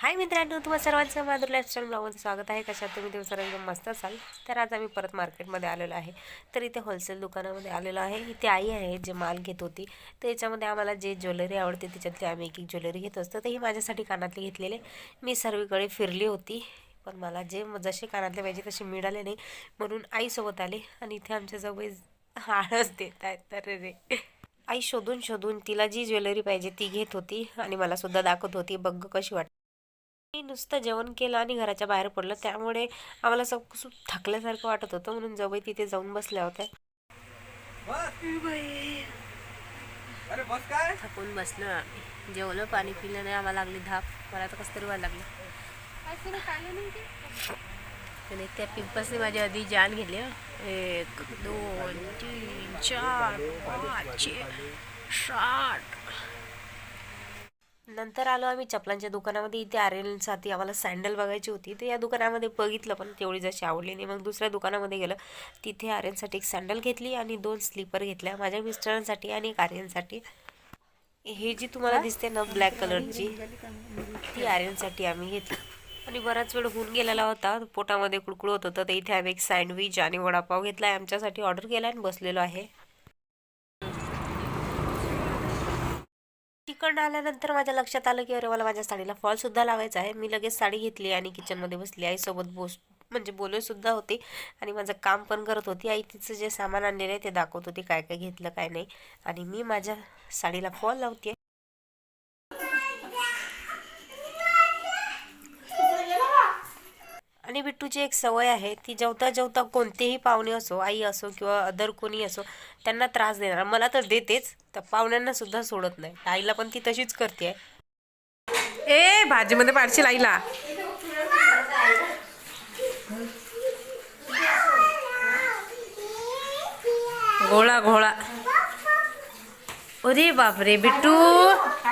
हाय मित्रांनो तुम्हाला सर्वांचं माधुर लाईफस्टाईल ब्लॉगमध्ये स्वागत आहे. कशात तुम्ही? दिवस एकदम मस्त असाल. तर आज आम्ही परत मार्केटमध्ये आलेलो आहे. तर इथे होलसेल दुकानामध्ये आलेलो आहे. इथे आई आहे जे माल घेत होती. तर याच्यामध्ये आम्हाला जे ज्वेलरी आवडते त्याच्यातली आम्ही एक एक ज्वेलरी घेत असतो. तर ही माझ्यासाठी कानातले घेतलेले मी सर्वीकडे फिरली होती. पण मला जे जसे कानातले पाहिजे तसे मिळाले नाही. म्हणून आईसोबत आले. आणि इथे आमच्या जवळ आळस देत आहेत तर रे. आई शोधून शोधून तिला जी ज्वेलरी पाहिजे ती घेत होती. आणि मला सुद्धा दाखवत होती. बघ कशी वाटते. मी नुसतं जेवण केलं आणि घराच्या बाहेर पडलं. त्यामुळे आम्हाला सब खूप थकल्यासारखं वाटत होतं. म्हणून जवळ तिथे जाऊन बसल्या होत्या. अरे बस काय? थकून बसलो आम्ही. जेवलं पाणी पिलं नाही. आम्हाला लागली धाप. मला तर कसं तरी व्हायला लागलं. आणि त्या पिंपल्सने माझी आधी जान घेतली हं. एक दोन तीन चार पाच छे, सात नंतर आलो आम्ही चपलांच्या दुकानामध्ये. इथे आर्यनसाठी आम्हाला सँडल बघायची होती. तर या दुकानामध्ये बघितलं पण तेवढी जशी आवडली नाही. मग दुसऱ्या दुकानामध्ये गेलं. तिथे आर्यनसाठी एक सँडल घेतली आणि दोन स्लीपर घेतल्या. माझ्या मिस्टरांसाठी आणि एक आर्यनसाठी. हे जी तुम्हाला दिसते ना ब्लॅक कलरची ती आर्यनसाठी आम्ही घेतली. आणि बराच वेळ होऊन गेलेला होता. पोटामध्ये कुडकुड होत होतं. तर इथे आम्ही एक सँडविच आणि वडापाव घेतला आहे आमच्यासाठी ऑर्डर केला आणि बसलेलो आहे. तिकडनं आल्यानंतर माझ्या लक्षात आलं की अरे मला माझ्या साडीला फॉल सुद्धा लावायचा आहे. मी लगेच साडी घेतली आणि किचनमध्ये बसली. आईसोबत बोस म्हणजे बोलत सुद्धा होते आणि माझं काम पण करत होती. आई तिचं जे सामान आणलेलं आहे ते दाखवत होती काय काय घेतलं काय नाही. आणि मी माझ्या साडीला फॉल लावते आणि बिट्टूची एक सवय आहे ती जेवता जेवता कोणतेही पाहुणे असो आई असो किंवा अदर कोणी असो त्यांना त्रास देणार. मला तर देतेच तर पाहुण्यांना सुद्धा सोडत नाही. आईला पण ती तशीच करते. ए भाजीमध्ये पाडशील आईला. घोळा घोळा. अरे बापरे बिट्टू.